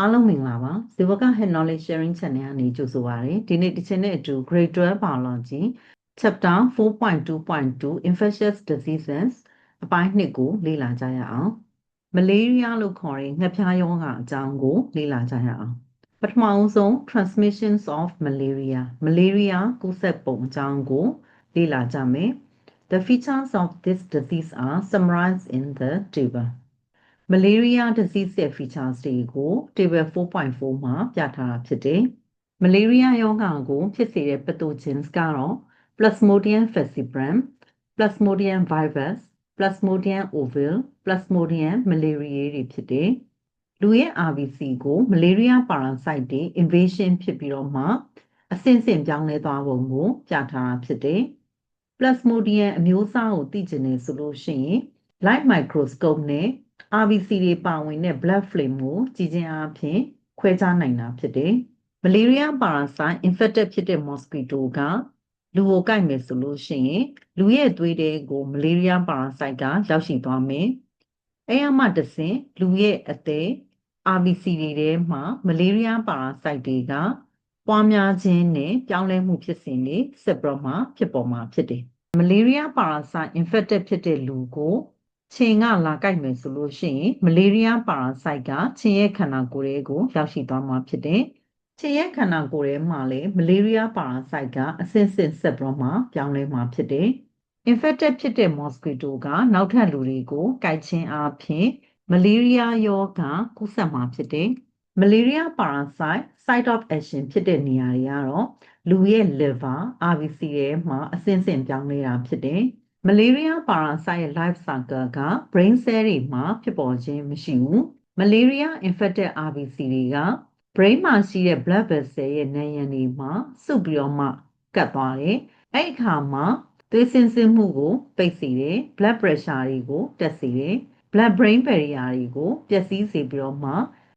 အားလုံးမင်္ဂလာပါဇေဝက Head Knowledge Sharing Channel ကနေကြိုဆိုပါရစေဒီနေ့ဒီချိန်နဲ့အတူ Grade 12 Biology Chapter 4.2.2 Infectious Diseases အပိုင်း2ကိုလေ့လာကြရအောင်မလေးရီးယားလို့ခေါ်တဲ့ငှက်ဖျားရောဂါအကြောင်းကိုလေ့လာကြရအောင်ပထမအဆုံး Transmissions of Malaria မလေးရီးယားကူးစက်ပုံအကြောင်းကိုလေ့လာကြမယ် The features of this disease are summarized in the table malaria disease ရဲ့ features တွေကို table 4.4မှာပြထားတာဖြစ်တယ်။ malaria ရောဂါကို ဖြစ်စေတဲ့ pathogens ကတော့ Plasmodium falciparum, Plasmodium vivax, Plasmodium ovale, Plasmodium malariae တွေဖြစ်တယ်။လူရဲ့ RBC ကို malaria parasite တွေ invasion ဖြစ်ပြီးတော့မှအဆင့်ဆင့်ပြောင်းလဲသွားပုံကိုပြထားတာဖြစ်တယ်။ Plasmodium အမျိုးအစားကိုသိကျင်နေဆိုလို့ရှိရင် light microscope နဲ့ RBC တွေပါဝင်တဲ့ blood flame ကိုကြည်ချင်းအားဖြင့်ခွဲခြားနိုင်တာဖြစ်တယ်။ malaria parasite infected ဖြစ်တဲ့ mosquito ကလူကိုကိုက်မယ်ဆိုလို့ရှိရင်လူရဲ့သွေးထဲကို malaria parasite ကရောက်ရှိသွားမယ်။အဲရမှတဆင့်လူရဲ့အသေး RBC တွေထဲမှာ malaria parasite တွေကပွားများခြင်းနဲ့ပြောင်းလဲမှုဖြစ်စဉ်တွေဆက်ပြီးတော့မှဖြစ်ပေါ်မှာဖြစ်တယ်။ malaria parasite infected ဖြစ်တဲ့လူကို ခြင်ကလာကိုက်မယ်ဆိုလို့ရှိရင်မလေးရီးယားပါရာဆိုက်ကခြင်ရဲ့ခန္ဓာကိုယ်တွေကိုရောက်ရှိသွားမှာဖြစ်တယ်။ခြင်ရဲ့ခန္ဓာကိုယ်ထဲမှာလည်းမလေးရီးယားပါရာဆိုက်ကအဆင့်ဆင့်ဆက်ပြီးတော့မှပြောင်းလဲမှာဖြစ်တယ်။ infected ဖြစ်တဲ့ mosquito ကနောက်ထပ်လူတွေကိုကိုက်ခြင်းအပြင်မလေးရီးယားရောဂါကူးစက်မှာဖြစ်တယ်။ malaria parasite site of action ဖြစ်တဲ့နေရာတွေကတော့လူရဲ့ liver RBC ထဲမှာအဆင့်ဆင့်ပြောင်းလဲတာဖြစ်တယ်။ malaria parasite ရဲ့ life cycle က brain cell တွေမှာဖြစ်ပေါ်ခြင်းမရှိဘူး malaria infected RBC တွေက brain မှာရှိတဲ့ blood vessel ရဲ့နံရံတွေမှာစုပ်ပြီးတော့မှကတ်သွားတယ်အဲ့အခါမှာသွေးစင်းစင်းမှုကိုပိတ်စေတယ် blood pressure တွေကိုတက်စေတယ် blood brain barrier တွေကိုပျက်စီးစေပြီးတော့မှ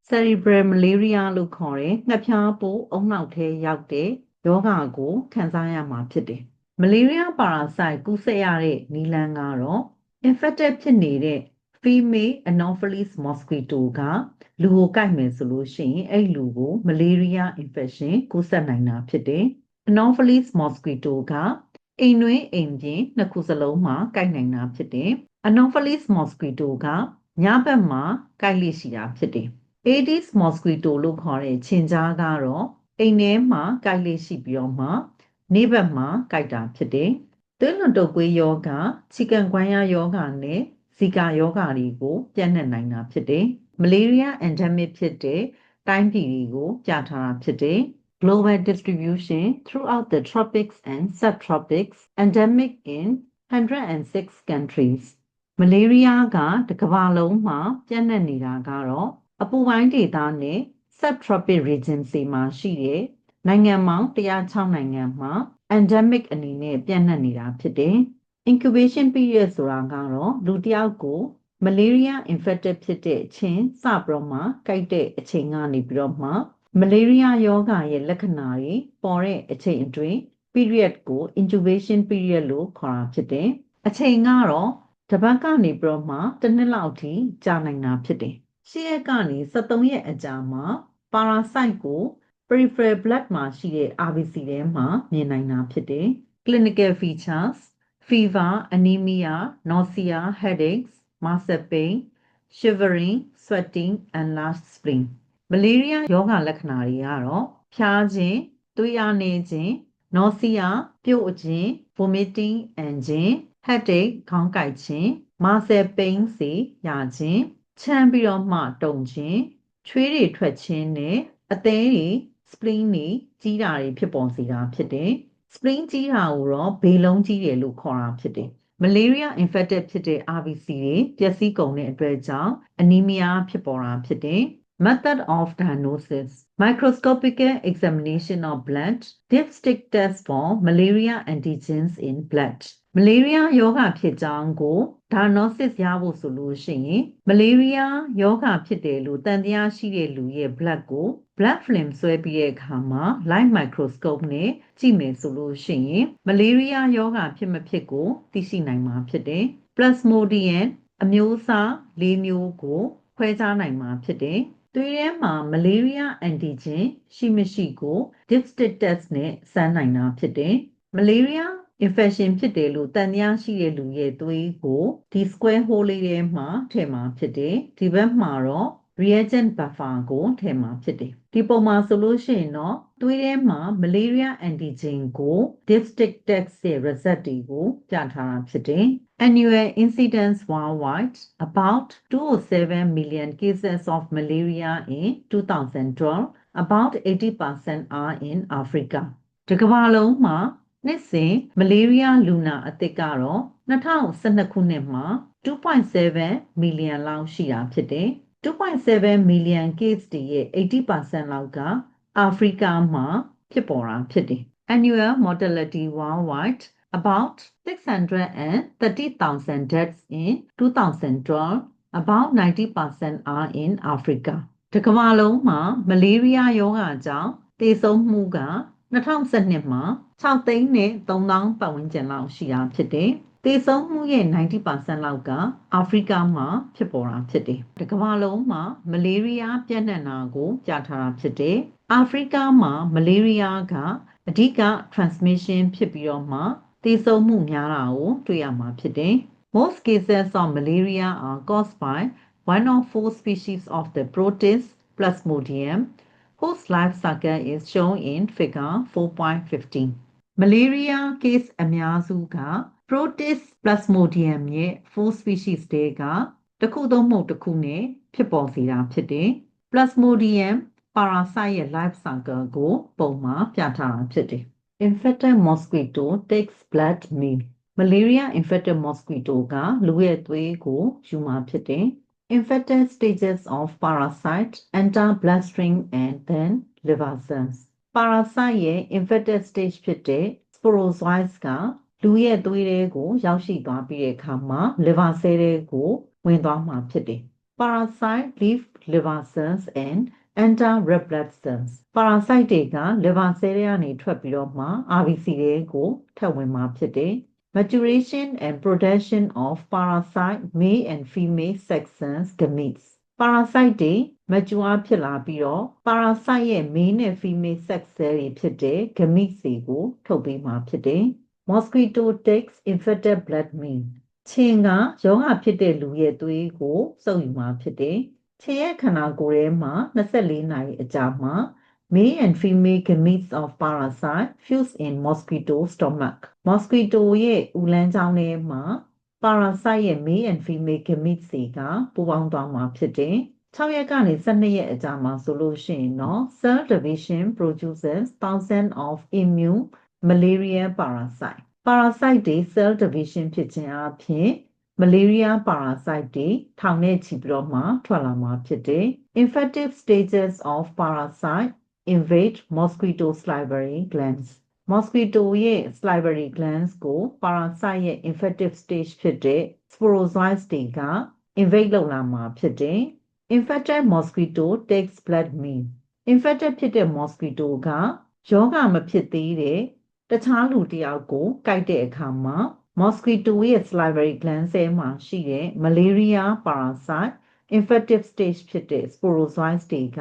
cerebral malaria လို့ခေါ်တဲ့ငှက်ဖျားပိုးအုံနောက်ထဲရောက်တဲ့ယောဂါကိုခံစားရမှာဖြစ်တယ်။ malaria parasite ကူးစက်ရတဲ့နီလန်းကတော့ infected ဖြစ်နေတဲ့ female anopheles mosquito ကလူကိုကိုက်မယ်ဆိုလို့ရှိရင်အဲ့လူကို malaria infection ကူးစက်နိုင်တာဖြစ်တယ်။ anopheles mosquito ကအိမ်တွင်းအိမ်ပြင်နှစ်ခုစလုံးမှာကိုက်နိုင်တာဖြစ်တယ်။ anopheles mosquito ကညဘက်မှာကိုက်လိရှိတာဖြစ်တယ်။ Aedes mosquito လို့ခေါ်တဲ့ခြင်ကြားကတော့အိမ်ထဲမှာကိုက်လိရှိပြီးတော့မှ နေ့ဘက်မှာကိုက်တာဖြစ်တယ်။သွေးလွန်တုပ်ကွေးယောဂချီကန်ကွမ်းယာယောဂနဲ့ဇီကာယောဂတွေကိုပြန့်နှံ့နိုင်တာဖြစ်တယ်။ malaria endemic ဖြစ်တဲ့တိုင်းပြည်တွေကိုပြထားတာဖြစ်တယ်။ global distribution throughout the tropics and subtropics endemic in 106 countries မလေးရီးယားကတကမ္ဘာလုံးမှာပြန့်နှံ့နေတာကတော့အပူပိုင်းဒေသနဲ့ subtropic region တွေမှာရှိတဲ့ နိုင်ငံပေါင်း106နိုင်ငံမှာ endemic အနေနဲ့ပြန့်နှံ့နေတာဖြစ်တယ်။ incubation period ဆိုတာကတော့လူတစ်ယောက်ကို malaria infected ဖြစ်တဲ့အချင်းစပြီးတော့မှကိုက်တဲ့အချိန်ကနေပြီးတော့မှ malaria ယောဂါရဲ့လက္ခဏာတွေပေါ်တဲ့အချိန်အတွင်း period ကို incubation period လို့ခေါ်တာဖြစ်တယ်။အချိန်ကတော့တစ်ပတ်ကနေပြီးတော့မှတစ်နှစ်လောက်ထိကြာနိုင်တာဖြစ်တယ်။ရှစ်ရက်ကနေ73ရက်အကြာမှာ parasite ကို peripheral blood မှာရှိတဲ့ RBC ထဲမှာမြင်နိုင်တာဖြစ်တယ်။ clinical features fever anemia nausea headaches muscle pain shivering sweating enlarged spleen မလေးရီးယားယောဂလက္ခဏာတွေကတော့ဖျားခြင်းသွေးအားနည်းခြင်း nausea ပြုတ်ခြင်း vomiting အန်ခြင်း headache ခေါင်းကိုက်ခြင်း muscle pain စေရခြင်းချမ်းပြီးတော့မှတုန်ခြင်းချွေးတွေထွက်ခြင်းနဲ့အသေးတွေ spleen တွေကြီးတာတွေဖြစ်ပေါ်စေတာဖြစ်တယ် spleen ကြီးတာကိုတော့ဘေလုံးကြီးတယ်လို့ခေါ်တာဖြစ်တယ် malaria infected ဖြစ်တဲ့ RBC တွေပျက်စီးကုန်တဲ့အတွက်ကြောင့် anemia ဖြစ်ပေါ်တာဖြစ်တယ် method of diagnosis microscopic examination of blood dipstick test for malaria antigens in blood မလေးရီးယားယောဂဖြစ်ကြောင်းကို diagnosis ရဖို့ဆိုလို့ရှိရင်မလေးရီးယားယောဂဖြစ်တယ်လို့တန်တရားရှိတဲ့လူရဲ့ blood ကို blood film ဆွဲပြီးတဲ့အခါမှာ light microscope နဲ့ကြည့်မယ်ဆိုလို့ရှိရင်မလေးရီးယားယောဂဖြစ်မဖြစ်ကိုသိရှိနိုင်မှာဖြစ်တယ် plasmodium အမျိုးအစား၄မျိုးကိုခွဲခြားနိုင်မှာဖြစ်တယ်သွေးထဲမှာ malaria antigen ရှိမရှိကို dipstick test နဲ့စမ်းနိုင်တာဖြစ်တယ်။ malaria infection ဖြစ်တယ်လို့တန်တရားရှိတဲ့လူရဲ့သွေးကိုဒီ square hole လေးထဲမှာထည့်မှာဖြစ်တယ်။ဒီဘက်မှာတော့ reagent buffer ကိုထည့်မှာဖြစ်တယ်။ဒီပုံမှာဆိုလို့ရှိရင်တော့သွေးထဲမှာ malaria antigen ကို dipstick test ရဲ့ result တွေကိုပြထားတာဖြစ်တယ်။ annual incidence worldwide about 207 million cases of malaria in 2012 about 80% are in Africa တကမ္ဘာလုံးမှာ နှစ်စဉ်မလေးရီးယားလူနာအသစ်ကတော့2012ခုနှစ်မှာ2.7 million လောက်ရှိတာဖြစ်တယ်2.7 million case တည်းရဲ့80%လောက်ကအာဖရိကမှာဖြစ်ပေါ်တာဖြစ်တယ် annual mortality worldwide about 630,000 deaths in 2012 about 90% are in Africa တကမ္ဘာလုံးမှာမလေးရီးယားရောဂါကြောင့်သေဆုံးမှုက 2012မှာ6သိန်းနဲ့3000ပတ်ဝန်းကျင်လောက်ရှိတာဖြစ်တယ်။သေဆုံးမှုရဲ့90%လောက်ကအာဖရိကမှာဖြစ်ပေါ်တာဖြစ်တယ်။တကမ္ဘာလုံးမှာမလေးရီးယားပြန့်နှံ့တာကိုပြထားတာဖြစ်တယ်။အာဖရိကမှာမလေးရီးယားကအဓိက transmission ဖြစ်ပြီးတော့မှသေဆုံးမှုများတာကိုတွေ့ရမှာဖြစ်တယ်။ Most cases of malaria are caused by one or four species of the Proteus plasmodium whose life cycle is shown in figure 4.15. Malaria case အများစုက Proteus plasmodium ရဲ့ four species တဲကတစ်ခုသုံးမဟုတ်တစ်ခုနဲ့ဖြစ်ပေါ်စေတာဖြစ်တယ်။ Plasmodium parasite ရဲ့ life cycle ကိုပုံမှာပြထားတာဖြစ်တယ်။ Infected mosquito takes blood meal Malaria infected mosquito ကလူရဲ့သွေးကိုယူမှာဖြစ်တယ်။ Infected stages of parasite enter bloodstream and then liver cells parasite ရဲ့ infected stage ဖြစ်တဲ့ sporozoites ကလူရဲ့သွေးထဲကိုရောက်ရှိသွားပြီးတဲ့အခါမှာ liver cell တွေကိုဝင်သွားမှာဖြစ်တယ်။ parasite leave liver cells and enter red blood cells parasite တွေက liver cell တွေကနေထွက်ပြီးတော့မှ RBC တွေကိုထပ်ဝင်မှာဖြစ်တယ်။ maturation and production of parasite male and female sex cells gametes parasite တွေ mature ဖြစ်လာပြီးတော့ parasite ရဲ့ male နဲ့ female sex cell တွေဖြစ်တဲ့ gametes တွေကိုထုတ်ပေးမှာဖြစ်တယ်။ mosquito takes infected blood meal ချင်းကယောဂဖြစ်တဲ့လူရဲ့သွေးကိုစုပ်ယူမှာဖြစ်တယ်။ချင်းရဲ့ခန္ဓာကိုယ်ထဲမှာ24နာရီအကြာမှာ male and female gametes of parasite fuse in mosquito stomach mosquito ရဲ့ဥလန်းချောင်းထဲမှာ parasite ရဲ့ male and female gametes တွေကပူးပေါင်းသွားမှာဖြစ်တယ်။6ရက်ကနေ12ရက်အကြာမှာဆိုလို့ရှိရင်တော့ cell division produces thousands of immune malaria parasite parasite တွေ cell division ဖြစ်ခြင်းအပြင် malaria parasite တွေထောင်နဲ့ချီပြီးတော့မှထွက်လာမှာဖြစ်တယ်။ infective stages of parasite invade mosquito salivary glands mosquito ရဲ့ salivary glands ကို parasite ရဲ့ infective stage ဖြစ်တဲ့ sporozoites တွေက invade လုပ်လာမှာဖြစ်တယ်။ infected mosquito takes blood meal infected ဖြစ်တဲ့ mosquito ကယောဂမဖြစ်သေးတဲ့တခြားလူတစ်ယောက်ကိုကိုက်တဲ့အခါမှာ mosquito ရဲ့ salivary gland ဆဲမှာရှိတဲ့ malaria parasite infective stage ဖြစ်တဲ့ sporozoites တွေက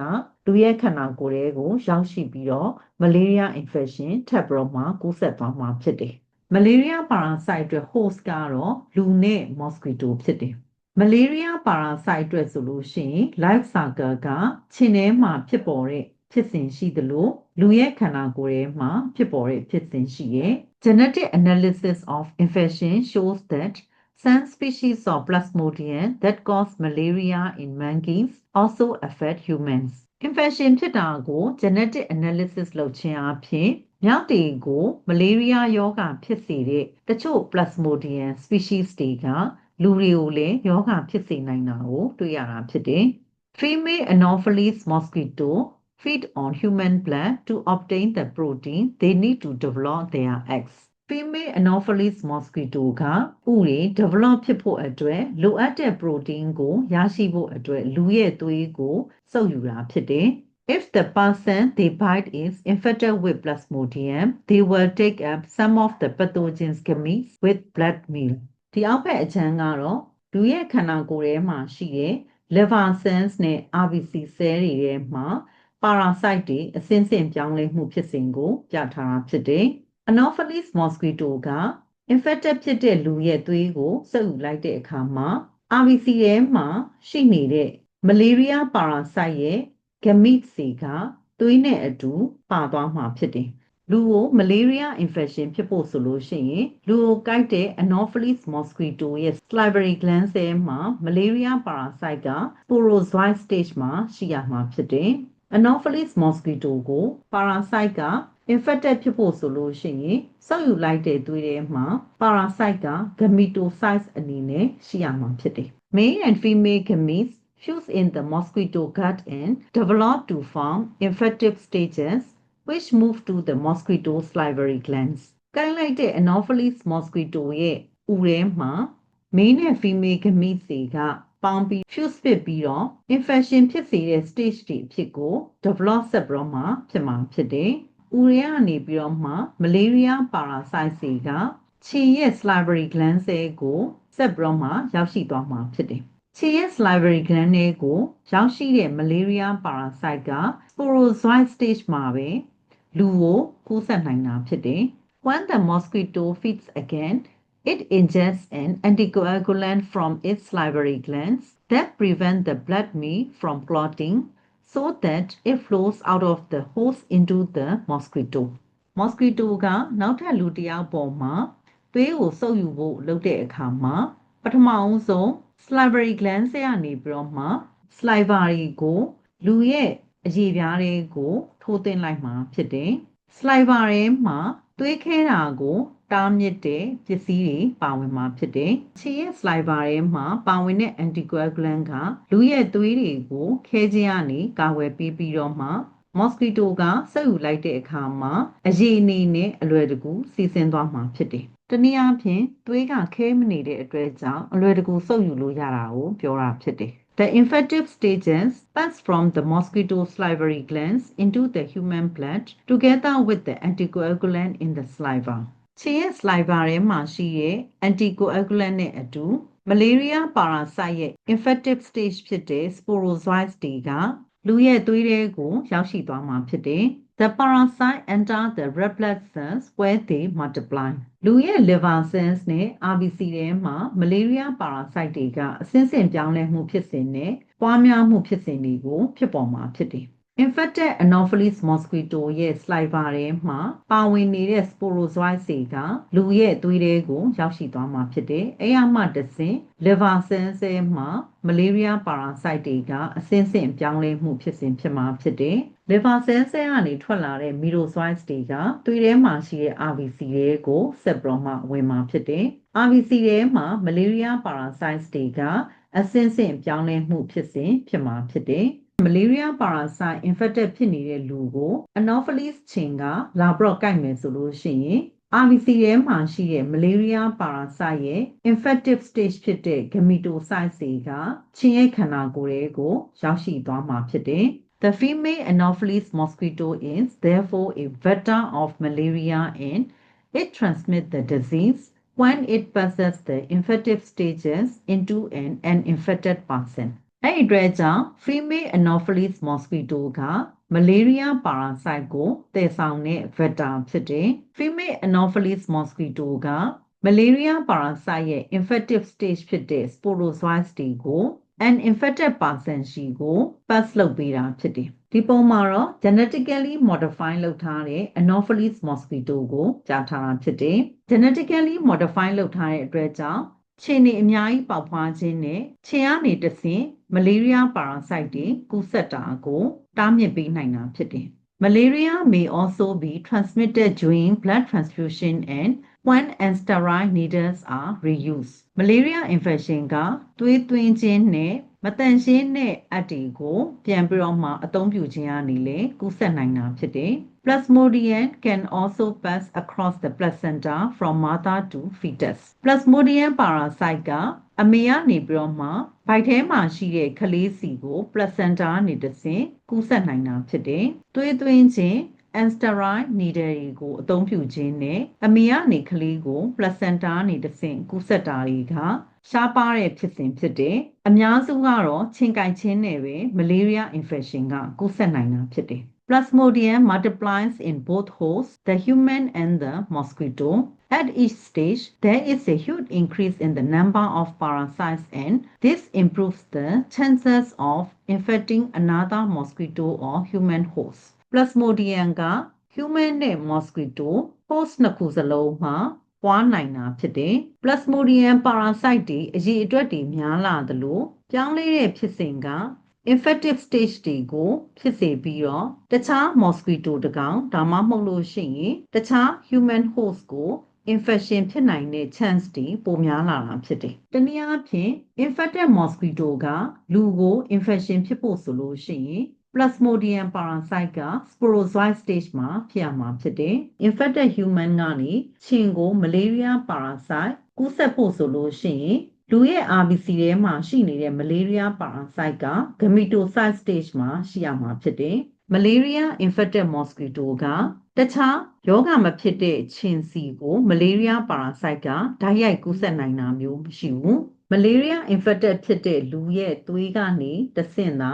လူရဲ့ခန္ဓာကိုယ်ထဲကိုရောက်ရှိပြီးတော့ malaria infection ထပ်ပြီးတော့မှကူးစက်သွားမှာဖြစ်တယ်။ malaria parasite အတွက် host ကတော့လူနဲ့ mosquito ဖြစ်တယ်။ malaria parasite အတွက်ဆိုလို့ရှိရင် life cycle ကခြင်ထဲမှာဖြစ်ပေါ်တဲ့ဖြစ်စဉ်ရှိသလိုလူရဲ့ခန္ဓာကိုယ်ထဲမှာဖြစ်ပေါ်တဲ့ဖြစ်စဉ်ရှိရဲ့ genetic analysis of infection shows that some species of plasmodium that cause malaria in monkeys also affect humans infection ဖြစ်တာကို genetic analysis လုပ်ခြင်းအပြင်မြောက်တွေကို malaria ရောဂါဖြစ်စေတဲ့တချို့ plasmodium species တွေကလူတွေကိုလည်းယောဂဖြစ်စေနိုင်တာကိုတွေ့ရတာဖြစ်တယ်။ female anopheles mosquito feed on human blood to obtain the protein they need to develop their eggs female anopheles mosquito ကဥတွေ develop ဖြစ်ဖို့အတွက်လိုအပ်တဲ့ protein ကိုရရှိဖို့အတွက်လူရဲ့သွေးကိုစုပ်ယူတာဖြစ်တယ်။ If the person they bite is infected with plasmodium, they will take up some of the pathogen's gametes with blood meal. ဒီအောက်ဘက်အချမ်းကတော့လူရဲ့ခန္ဓာကိုယ်ထဲမှာရှိတဲ့ liver cells နဲ့ RBC cell တွေထဲမှာ parasite တွေအစင်းစင်ပြောင်းလဲမှုဖြစ်စဉ်ကိုပြထားတာဖြစ်တယ်။ Anopheles mosquito က infected ဖြစ်တဲ့လူရဲ့သွေးကိုစုပ်ယူလိုက်တဲ့အခါမှာ RBC ထဲမှာရှိနေတဲ့ malaria parasite ရဲ့ gametes တွေကသွေးနဲ့အတူပါသွားမှာဖြစ်တယ်။လူကို malaria infection ဖြစ်ဖို့ဆိုလို့ရှိရင်လူကိုကိုက်တဲ့ Anopheles mosquito ရဲ့ salivary glands ထဲမှာ malaria parasite က sporozoite stage မှာရှိရမှာဖြစ်တယ်။ Anopheles mosquito ကို parasite က infected ဖြစ်ဖို့ဆိုလို့ရှိရင်စောက်ယူလိုက်တဲ့သွေးထဲမှာ parasite က gametocytes အနေနဲ့ရှိရမှာဖြစ်တယ်။ Male and female gametes fuse in the mosquito gut and develop to form infective stages which move to the mosquito salivary glands. ကိုင်းလိုက်တဲ့ Anopheles mosquito ရဲ့ဥထဲမှာ male နဲ့ female gametes တွေကပေါင်းပြီး fuse ဖြစ်ပြီးတော့ infection ဖြစ်စေတဲ့ stage တွေအဖြစ်ကို develop ဆက်ပြီးတော့မှဖြစ်မှာဖြစ်တယ်။ ဥရဲကနေပြီးတော့မှ malaria parasite တွေကခြေရဲ့ salivary gland ဆဲကိုဆက်ပြီးတော့မှရောက်ရှိသွားမှာဖြစ်တယ်။ခြေရဲ့ salivary gland တွေကိုရောက်ရှိတဲ့ malaria parasite က sporozoite stage မှာပဲလူကိုကူးစက်နိုင်တာဖြစ်တယ်။ When the mosquito feeds again, it ingests an anticoagulant from its salivary glands that prevent the blood meal from clotting So that it flows out of the host into the mosquito mosquito ကနောက်ထပ်လူတစ်ယောက်ပေါ်မှာသွေးကိုစုပ်ယူဖို့လုပ်တဲ့အခါမှာပထမအဆုံး salivary gland ဆဲကနေပြီးတော့မှ saliva ကိုလူရဲ့အရေပြားတွေကို ထိုးသွင်းလိုက်မှာဖြစ်တယ် saliva ထဲမှာသွေးခဲတာကို တားမြစ်တဲ့ပစ္စည်းတွေပါဝင်မှာဖြစ်တယ်။ခြေရဲ့ saliva ထဲမှာပါဝင်တဲ့ anticoagulant ကလူရဲ့သွေးတွေကိုခဲခြင်းကနေကာကွယ်ပေးပြီးတော့မှ mosquito ကဆက်ယူလိုက်တဲ့အခါမှာအရေးအနေနဲ့အလွယ်တကူစီးဆင်းသွားမှာဖြစ်တယ်။တနည်းအားဖြင့်သွေးကခဲမနေတဲ့အတွက်ကြောင့်အလွယ်တကူဆုပ်ယူလို့ရတာကိုပြောတာဖြစ်တယ်။ The infective stages pass from the mosquito salivary glands into the human blood together with the anticoagulant in the saliva. ခြေရဲ့ saliva ထဲမှာရှိတဲ့ anticoagulant နဲ့အတူ malaria parasite ရဲ့ infective stage ဖြစ်တဲ့ sporozoites တွေကလူရဲ့သွေးထဲကို ရောက်ရှိသွားမှာဖြစ်တယ်။ The parasite enter the red blood cells where they multiply. လူရဲ့ liver cells နဲ့ RBC ထဲမှာ malaria parasite တွေကအဆင့်ဆင့်ပြောင်းလဲမှုဖြစ်စဉ်နဲ့ပွားများမှုဖြစ်စဉ်တွေကိုဖြစ်ပေါ်မှာဖြစ်တယ်။ infected anopheles mosquito ရဲ့ saliva ထဲမှာပါဝင်နေတဲ့ sporozoites တွေကလူရဲ့သွေးထဲကိုရောက်ရှိသွားမှာဖြစ်တယ်။အဲရမှတဆင့် liver cells ထဲမှာ malaria parasite တွေကအဆင့်ဆင့်ပြောင်းလဲမှုဖြစ်စဉ်ဖြစ်မှာဖြစ်တယ်။ liver cells ထဲကနေထွက်လာတဲ့ merozoites တွေကသွေးထဲမှာရှိတဲ့ RBC တွေကိုဆက်ပြီးတော့မှဝင်မှာဖြစ်တယ်။ RBC ထဲမှာ malaria parasites တွေကအဆင့်ဆင့်ပြောင်းလဲမှုဖြစ်စဉ်ဖြစ်မှာဖြစ်တယ်။ malaria parasite infected ဖြစ်နေတဲ့လူကို anopheles ချင်းကလာပြီးတော့ကိုက်မယ်ဆိုလို့ရှိရင် RBC ထဲမှာရှိတဲ့ malaria parasite ရဲ့ infective stage ဖြစ်တဲ့ gametocytes တွေကချင်းရဲ့ခန္ဓာကိုယ်တွေကို ရောက်ရှိသွားမှာဖြစ်တယ်။ The female anopheles mosquito is therefore a vector of malaria and it transmits the disease when it passes the infective stages into an uninfected person. အဲ့ဒီအတွက်ကြောင့် female anopheles mosquito က malaria parasite ကိုတည်ဆောင်တဲ့ vector ဖြစ်တယ်။ female anopheles mosquito က malaria parasite ရဲ့ infective stage ဖြစ်တဲ့ sporozoites တွေကို uninfected person ရှိကို pass လုပ်ပေးတာဖြစ်တယ်။ဒီပုံမှာတော့ genetically modify လုပ်ထားတဲ့ anopheles mosquito ကိုကြားထားတာဖြစ်တယ်။ genetically modify လုပ်ထားတဲ့အတွက်ကြောင့် ခြေနေအများကြီးပေါက်ဖွားခြင်းနဲ့ခြေကနေတဆင့် malaria parasite တွေကူးစက်တာကိုတားမြစ်ပေးနိုင်တာဖြစ်တယ်။ Malaria may also be transmitted during blood transfusion and when steroid needles are reused. Malaria infection ကသွေးသွင်းခြင်းနဲ့ မတန့်ရှင်းတဲ့အပ်တွေကို ပြန်ပြီးတော့မှအသုံးပြုခြင်းအနေနဲ့ကူးစက်နိုင်တာဖြစ်တယ်။ Plasmodium can also pass across the placenta from mother to fetus. Plasmodium parasite ကအမေကနေပြီးတော့မှဗိုက်ထဲမှာရှိတဲ့ကလေးစီကို placenta ကနေတဆင့်ကူးစက်နိုင်တာဖြစ်တယ်။သွေးသွင်းခြင်း and steroid needle တွေကိုအသုံးပြုခြင်းနဲ့အမေကနေကလေးကို placenta နေတဆင့်ကူးစက်တာတွေကရှားပါတဲ့ဖြစ်စဉ်ဖြစ်တယ်။အများစုကတော့ချင်းကိုက်ချင်းနဲ့ပဲ malaria infection ကကူးစက်နိုင်တာဖြစ်တယ်။ Plasmodium multiplies in both hosts, the human and the mosquito. At each stage, there is a huge increase in the number of parasites and this improves the chances of infecting another mosquito or human host. Plasmodium က human နဲ့ mosquito host နှစ်ခုစလုံးမှာပွားနိုင်တာဖြစ်တယ်။ Plasmodium parasite တွေအရေးအတွက်တွေများလာသလိုပြောင်းလဲတဲ့ဖြစ်စဉ်က infective stage တွေကိုဖြစ်စေပြီးတော့တခြား mosquito တကောင်ဒါမှမဟုတ်လို့ရှိရင်တခြား human host ကို infection ဖြစ်နိုင်တဲ့ chance တွေပိုများလာတာဖြစ်တယ်။တနည်းအားဖြင့် infected mosquito ကလူကို infection ဖြစ်ဖို့ဆိုလို့ရှိရင် Plasmodium parasite က sporozoite stage မှာဖြစ်ရမှာဖြစ်တယ်။ infected human ကနေခြင်ကို malaria parasite ကူးစက်ဖို့ဆိုလို့ရှိရင်လူရဲ့ RBC ထဲမှာရှိနေတဲ့ malaria parasite က gametocyte stage မှာရှိရမှာဖြစ်တယ်။ malaria infected mosquito ကတခြားယောဂမဖြစ်တဲ့ခြင်စီကို malaria parasite ကဓာတ်ရိုက်ကူးစက်နိုင်တာမျိုးမရှိဘူး။ malaria infected ဖြစ်တဲ့လူရဲ့သွေးကနေတဆင့်သာ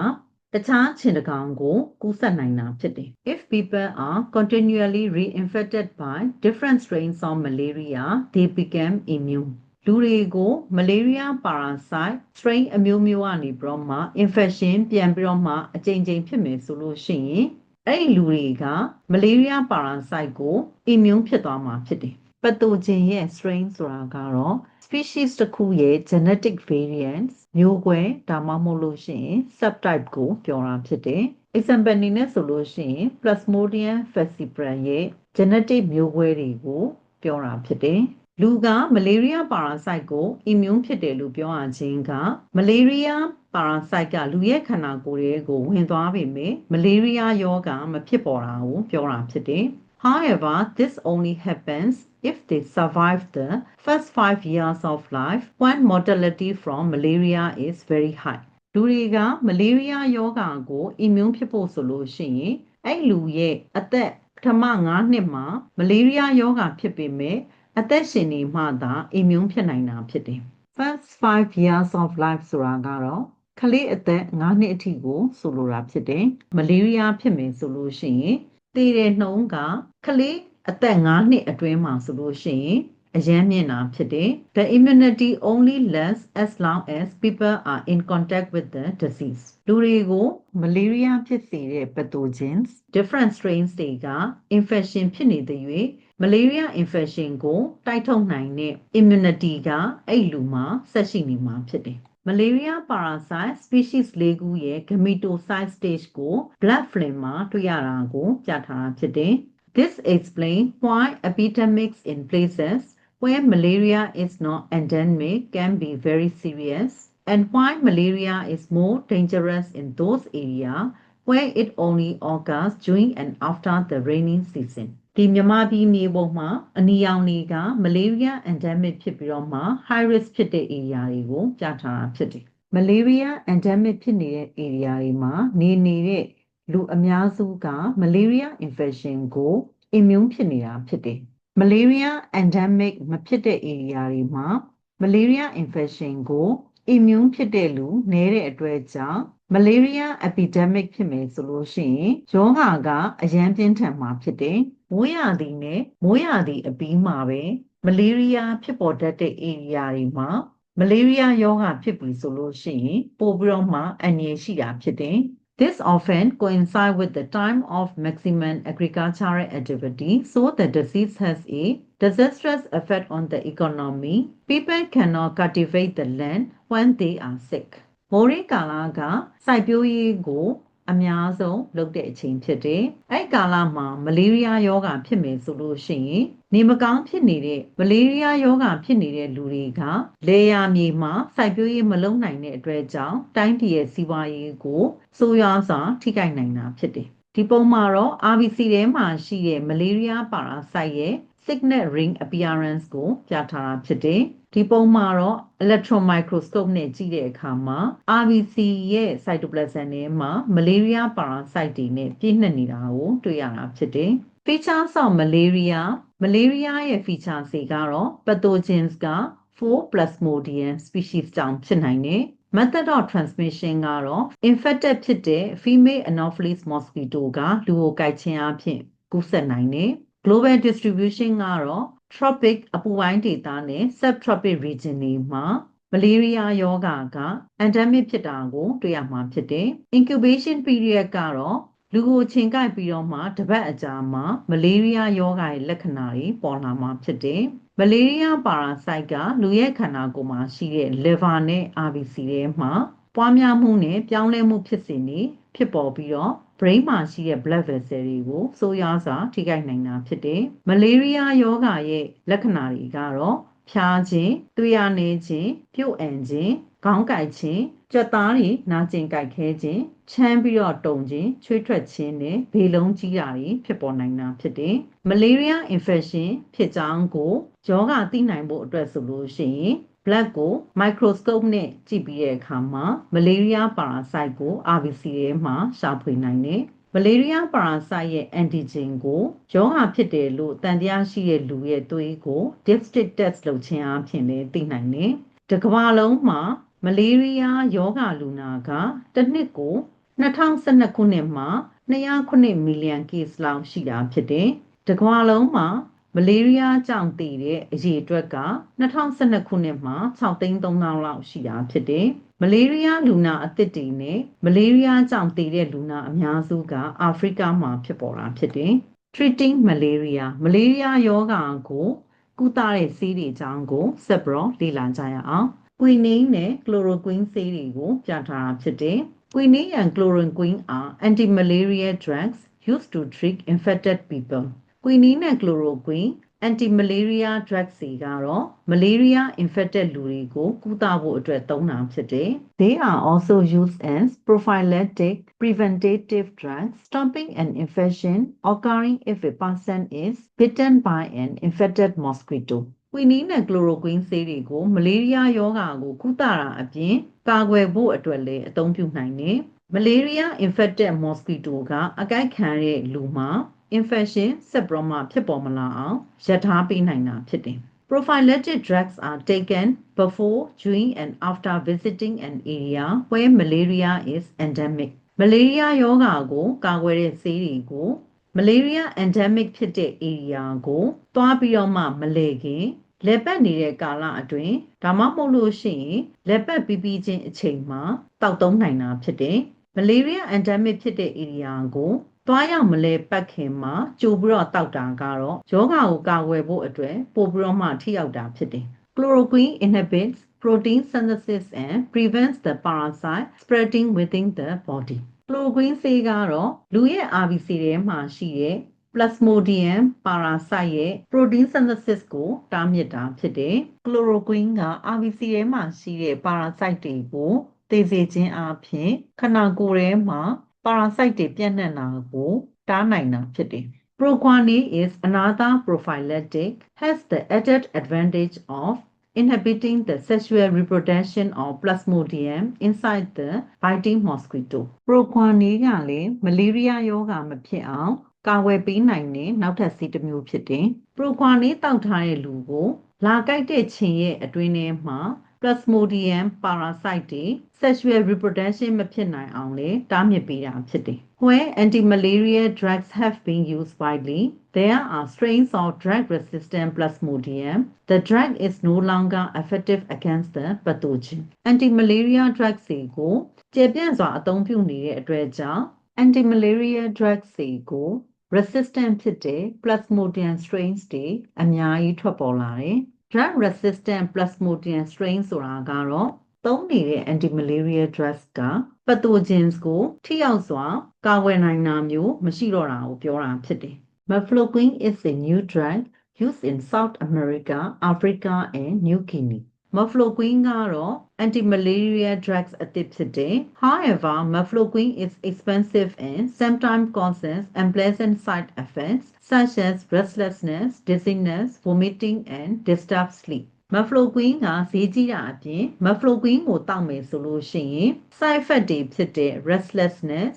တခြားခြင်တကောင်ကိုကူးစက်နိုင်တာဖြစ်တယ်။ If people are continually reinfected by different strains of malaria, they become immune. လူတွေကို malaria parasite strain အမျိုးမျိုးကနေပြီးတော့မှ infection ပြန်ပြီးတော့မှအကြိမ်ကြိမ်ဖြစ်မယ်ဆိုလို့ရှိရင်အဲ့ဒီလူတွေက malaria parasite ကို immune ဖြစ်သွားမှာဖြစ်တယ်။ pathogen ရဲ့ strain ဆိုတာကတော့ species တစ်ခုရဲ့ genetic variants မျိုးကွဲဒါမှမဟုတ်လို့ရှိရင် subtype ကိုပြောတာဖြစ်တယ်။ example အနေနဲ့ဆိုလို့ရှိရင် Plasmodium falciparum ရဲ့ genetic မျိုးကွဲတွေကိုပြောတာဖြစ်တယ်။လူက malaria parasite ကို immune ဖြစ်တယ်လို့ပြောရခြင်းက malaria parasite ကလူရဲ့ခန္ဓာကိုယ်ရဲ့ကိုဝင်သွားပေမဲ့ malaria ရောဂါမဖြစ်ပေါ်တာကိုပြောတာဖြစ်တယ်။ However, this only happens if they survive the first 5 years of life when mortality from malaria is very high. လူတွေက malaria ရောဂါကို immune ဖြစ်ဖို့ဆိုလို့ရှိရင်အဲ့လူရဲ့အသက်ပထမ9နှစ်မှာ malaria ရောဂါဖြစ်ပေမဲ့အသက်ရှင်နေမှသာ immune ဖြစ်နိုင်တာဖြစ်တယ်။ First 5 years of life ဆိုတာကတော့ကလေးအသက်9နှစ်အထိကို ဆိုလိုတာဖြစ်တယ်။ malaria ဖြစ်မယ်ဆိုလို့ရှိရင်တည်တဲ့နှုန်းကကလေး အသက်9နှစ်အတွင်းမှာဆိုလို့ရှိရင်အရန်မြင့်တာဖြစ်တယ်။ The immunity only lasts as long as people are in contact with the disease. လူတွေကို malaria ဖြစ်စေတဲ့ pathogens different strains တွေက infection ဖြစ်နေတဲ့၍ malaria infection ကိုတိုက်ထုတ်နိုင်တဲ့ immunity ကအဲ့လူမှာဆက်ရှိနေမှာဖြစ်တယ်။ malaria parasite species ၄ခုရဲ့ gametocyte stage ကို blood film မှာတွေ့ရတာကိုပြထားတာဖြစ်တယ်။ This explains why epidemics in places where malaria is not endemic can be very serious and why malaria is more dangerous in those areas where it only occurs during and after the rainy season. ဒီမြန်မာပြည်မြေပုံမှာအနီရောင်တွေက malaria endemic ဖြစ်ပြီးတော့မှ high risk ဖြစ်တဲ့ area တွေကိုပြထားတာဖြစ်တယ်။ malaria endemic ဖြစ်နေတဲ့ area တွေမှာနေနေတဲ့ လူအများစုက malaria infection ကို immune ဖြစ်နေတာဖြစ်တယ်။ malaria endemic မဖြစ်တဲ့ area တွေမှာ malaria infection ကို immune ဖြစ်တဲ့လူနည်းတဲ့အတွက်ကြောင့် malaria epidemic ဖြစ်မယ်ဆိုလို့ရှိရင်ယောဂါကအရန်ပြင်းထန်မှာဖြစ်တယ်။မိုးရာသီနဲ့မိုးရာသီအပြီးမှာပဲ malaria ဖြစ်ပေါ်တတ်တဲ့ area တွေမှာ malaria ယောဂါဖြစ်ပြီဆိုလို့ရှိရင်ပိုပြီးတော့မှအန္တရာယ်ရှိတာဖြစ်တယ်။ This often coincides with the time of maximum agricultural activity, so the disease has a disastrous effect on the economy. People cannot cultivate the land when they are sick. မိုးရေကာလကစိုက်ပျိုးရေးကို အများဆုံးလုပ်တဲ့အချိန်ဖြစ်တယ်။အဲ့ကာလမှာမလေးရီးယားယောဂါဖြစ်မယ်ဆိုလို့ရှိရင်နေမကောင်းဖြစ်နေတဲ့မလေးရီးယားယောဂါဖြစ်နေတဲ့လူတွေကလေယာမြေမှာစိုက်ပျိုးရေးမလုပ်နိုင်တဲ့အတွက်ကြောင့်တိုင်းပြည်ရဲ့စီးပွားရေးကိုစိုးရွားစွာထိခိုက်နိုင်တာဖြစ်တယ်။ဒီပုံမှာတော့ RBC ထဲမှာရှိတဲ့မလေးရီးယားပါရာဆိုက်ရဲ့ signet ring appearance ကိုပြထားတာဖြစ်တယ်ဒီပုံမှာတော့ electron microscope နဲ့ကြည့်တဲ့အခါမှာ RBC ရဲ့ cytoplasm ထဲမှာ malaria parasite တွေနဲ့ပြည့်နှက်နေတာကိုတွေ့ရတာဖြစ်တယ် features of malaria malaria ရဲ့ features တွေကတော့ pathogens က4 plasmodium species ကြောင့်ဖြစ်နိုင်တယ် method of transmission ကတော့ infected ဖြစ်တဲ့ female anopheles mosquito ကလူကိုကိုက်ခြင်းအဖြစ်ကူးစက်နိုင်တယ် global distribution ကတော့ tropic အပူပိုင်းဒေသနဲ့ subtropic region တွေမှာမလေးရီးယားယောဂါက endemic ဖြစ်တာကို တွေ့ရမှာဖြစ်တယ် incubation period ကတော့လူကိုချိန်ကိုက်ပြီးတော့မှတပတ်အကြာမှာမလေးရီးယားယောဂါရဲ့လက္ခဏာတွေပေါ်လာမှာဖြစ်တယ်မလေးရီးယားပါရာဆိုက်ကလူရဲ့ခန္ဓာကိုယ်မှာရှိတဲ့ liver နဲ့ RBC ထဲမှာပွားများမှုနဲ့ပြောင်းလဲမှုဖြစ်စဉ်တွေ ဖြစ်ပေါ်ပြီးတော့ brain မှာရှိတဲ့ blood vessel တွေကိုစိုးရွားစွာထိခိုက်နိုင်တာဖြစ်တယ်။မလေးရီးယားယောဂရဲ့လက္ခဏာတွေကတော့ဖျားခြင်း၊သွေးရနေခြင်း၊ပြုတ်အန်ခြင်း၊ခေါင်းကိုက်ခြင်း၊ကြွက်သားတွေနာကျင်ကိုက်ခဲခြင်း၊ချမ်းပြီးတော့တုံခြင်း၊ချွေးထွက်ခြင်းနဲ့ဘေလုံးကြီးတာတွေဖြစ်ပေါ်နိုင်တာဖြစ်တယ်။မလေးရီးယား infection ဖြစ်ကြောင်းကိုယောဂသိနိုင်ဖို့အတွက်ဆိုလို့ရှိရင် blood ကို microscope နဲ့ကြည့်ပြီးတဲ့အခါမှာ malaria parasite ကို RBC ထဲမှာရှာဖွေနိုင်တယ်။ malaria parasite ရဲ့ antigen ကိုယောဂဖြစ်တယ်လို့တန်တရားရှိတဲ့လူရဲ့သွေးကို dipstick test လုပ်ခြင်းအပြင်လည်းသိနိုင်တယ်။တစ်ကမ္ဘာလုံးမှာ malaria ယောဂလူနာကတစ်နှစ်ကို2012ခုနှစ်မှာ209 million case လောက်ရှိတာဖြစ်တယ်။တစ်ကမ္ဘာလုံးမှာ မလေးရီးယားကြောင့်တည်တဲ့အရေအတွက်က2012ခုနှစ်မှာ6သိန်း3000လောက်ရှိတာဖြစ်တယ်။မလေးရီးယားလူနာအသစ်တွေနဲ့မလေးရီးယားကြောင့်တည်တဲ့လူနာအများစုကအာဖရိကမှာဖြစ်ပေါ်တာဖြစ်တယ်။ treating malaria မလေးရီးယားယောဂါကိုကုသတဲ့ဆေးတွေအကြောင်းကိုဆက်ပြီးတော့လေ့လာကြရအောင်။ quinine နဲ့ chloroquine ဆေးတွေကိုပြထားတာဖြစ်တယ်။ quinine and chloroquine are anti-malarial drugs used to treat infected people. Quinine နဲ့ chloroquine anti-malaria drugs တွေကတော့ malaria infected လူတွေကိုကုသဖို့အတွက်သုံးတာဖြစ်တယ်။ They are also used as prophylactic preventative drugs stopping an infection occurring if a person is bitten by an infected mosquito. quinine နဲ့ chloroquine ဆေးတွေကို မလေးရီးယားယောဂါကိုကုသတာအပြင်ကာကွယ်ဖို့အတွက်လည်းအသုံးပြုနိုင်တယ်။ malaria infected mosquito ကအကိုက်ခံတဲ့လူမှာ infection ဆက်ပြီးတော့မှဖြစ်ပေါ်မလာအောင်ရထားပေးနိုင်တာဖြစ်တယ်။ Prophylactic drugs are taken before, during and after visiting an area where malaria is endemic. malaria ယောဂါကိုကာကွယ်တဲ့ဆေးတွေကို malaria endemic ဖြစ်တဲ့ area ကိုသွားပြီးတော့မှမလဲခင်လက်ပတ်နေတဲ့ကာလအတွင်းဒါမှမဟုတ်လို့ရှိရင်လက်ပတ်ပြီးပြီးချင်းအချိန်မှာတောက်သုံးနိုင်တာဖြစ်တယ်။ malaria endemic ဖြစ်တဲ့ area ကို သွားရောက်မလဲပတ်ခင်မှာကြိုပြီးတော့တောက်တာကတော့ယောဂါကိုကာကွယ်ဖို့အတွက်ပို့ပြီးတော့မှထိရောက်တာဖြစ်တယ်။ Chloroquine inhibits protein synthesis and prevents the parasite spreading within the body. Chloroquine ဆေးကတော့လူရဲ့ RBC ထဲမှာရှိတဲ့ Plasmodium parasite ရဲ့ protein synthesis ကိုတားမြစ်တာဖြစ်တယ်။ Chloroquine က RBC ထဲမှာရှိတဲ့ parasite တွေကိုသေစေခြင်းအပြင်ခန္ဓာကိုယ်ထဲမှာ parasite တွေပြန့်နှံ့တာကိုတားနိုင်တာဖြစ်တယ်။ Proguanil is another prophylactic has the added advantage of inhibiting the sexual reproduction of plasmodium inside the biting mosquito. Proguanil ကလည်းမလေးရီးယားယောဂါမဖြစ်အောင်ကာဝယ်ပေးနိုင်တဲ့နောက်ထပ်ဆေးတစ်မျိုးဖြစ်တယ်။ Proguanil တောက်ထားတဲ့လူကိုလာကိုက်တဲ့ခြင်ရဲ့အတွင်းထဲမှာ Plasmodium parasite တွေ sexual reproduction မဖြစ်နိုင်အောင်လေတားမြစ်ပေးတာဖြစ်တယ်။ Where anti-malarial drugs have been used widely, there are strains of drug-resistant Plasmodium. The drug is no longer effective against the pathogen. Anti-malaria drugs တွေကိုကျေပြန့်စွာအသုံးပြုနေတဲ့အတွက်ကြောင့် anti-malaria drugs တွေကို resistant ဖြစ်တဲ့ Plasmodium strains တွေအများကြီးထွက်ပေါ်လာတယ်။ drug resistant Plasmodium strain ဆိုတာကတော့သုံးနေတဲ့ anti-malaria drugs က pathogens ကို ထိရောက်စွာကာကွယ်နိုင်တာမျိုးမရှိတော့တာကိုပြောတာဖြစ်တယ်။ Mefloquine is a new drug used in South America, Africa and New Guinea. Mefloquine ကတော့ anti-malaria drugs အသစ်ဖြစ်တယ် however mefloquine is expensive and sometimes causes unpleasant side effects such as restlessness dizziness vomiting and disturbed sleep မဖလိုကွင်းကဈေးကြီးတာအပြင်မဖလိုကွင်းကိုတောက်မယ်ဆိုလို့ရှိရင် side effect တွေဖြစ်တဲ့ restlessness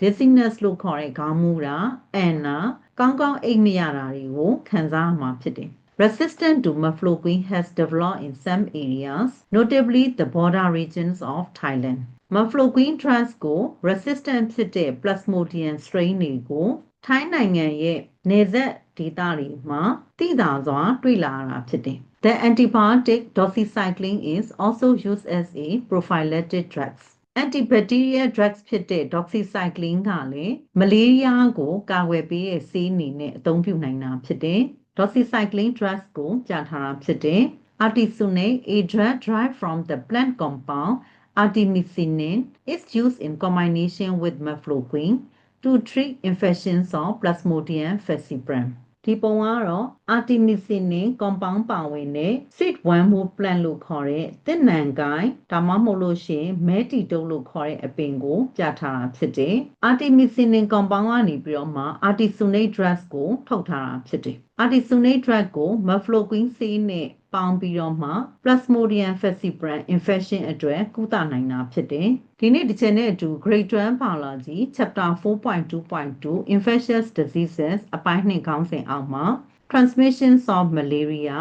dizziness လို့ခေါ်တဲ့ခေါင်းမူတာ အန်နာ ကောင်းကောင်းအိပ်မရတာတွေကိုခံစားရမှာဖြစ်တယ် Resistance to mefloquine has developed in some areas, notably the border regions of Thailand. Mefloquine drugs ကို resistant ဖြစ်တဲ့ Plasmodium strain တွေကိုထိုင်းနိုင်ငံရဲ့နေဆက်ဒေသတွေမှာသိသာစွာတွေ့လာရတာဖြစ်တယ်။ The antibiotic doxycycline is also used as a prophylactic drug. antibacterial drugs ဖြစ်တဲ့ doxycycline ကလည်းမလေးရီးယားကိုကာကွယ်ပေးတဲ့ဆေးအနေနဲ့အသုံးပြုနိုင်တာဖြစ်တယ်။ doxycycline drugs ကိုပြထားတာဖြစ်တယ်။ artesunate a drug derived from the plant compound artemisinin is used in combination with mefloquine to treat infections of plasmodium falciparum ဒီပုံကတော့ artemisinin compound ပါဝင်တဲ့ sweet wormwood plant လို့ခေါ်တဲ့သစ်နံကိုင်းဒါမှမဟုတ်လို့ရှိရင်မဲတီတုပ်လို့ခေါ်တဲ့အပင်ကို ပြထားတာဖြစ်တယ်။ artemisinin compound ကနေပြီးတော့မှ artesunate drugs ကိုထုတ်ထားတာဖြစ်တယ်။ artesunate drug ကို mefloquine ဆေးနဲ့ ပေါင်းပြီးတော့မှ plasmodium falciparum infection အတွက်ကုသနိုင်တာဖြစ်တယ်။ဒီနေ့ဒီချက်နဲ့အတူ grade 12 biology chapter 4.2.2 infectious diseases အပိုင်း2ခေါင်းစဉ်အောက်မှာ transmissions of malaria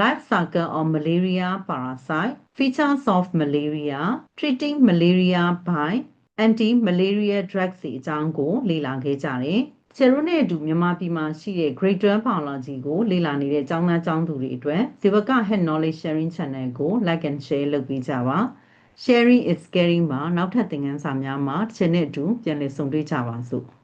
life cycle of malaria parasite features of malaria treating malaria by anti malaria drugs အကြောင်းကိုလေ့လာခဲ့ကြတယ်။ ဆယ်ရိုနဲ့အတူမြန်မာပြည်မှာရှိတဲ့ grade 12 biology ကိုလေ့လာနေတဲ့ကျောင်းသားကျောင်းသူတွေအတွက်ဇေဝက head knowledge sharing channel ကို like and share လုပ်ပေးကြပါ။ sharing is caring မှာနောက်ထပ်သင်ခန်းစာများမှာတစ်ချက်နဲ့အတူပြန်လည်ဆုံတွေ့ကြပါစို့။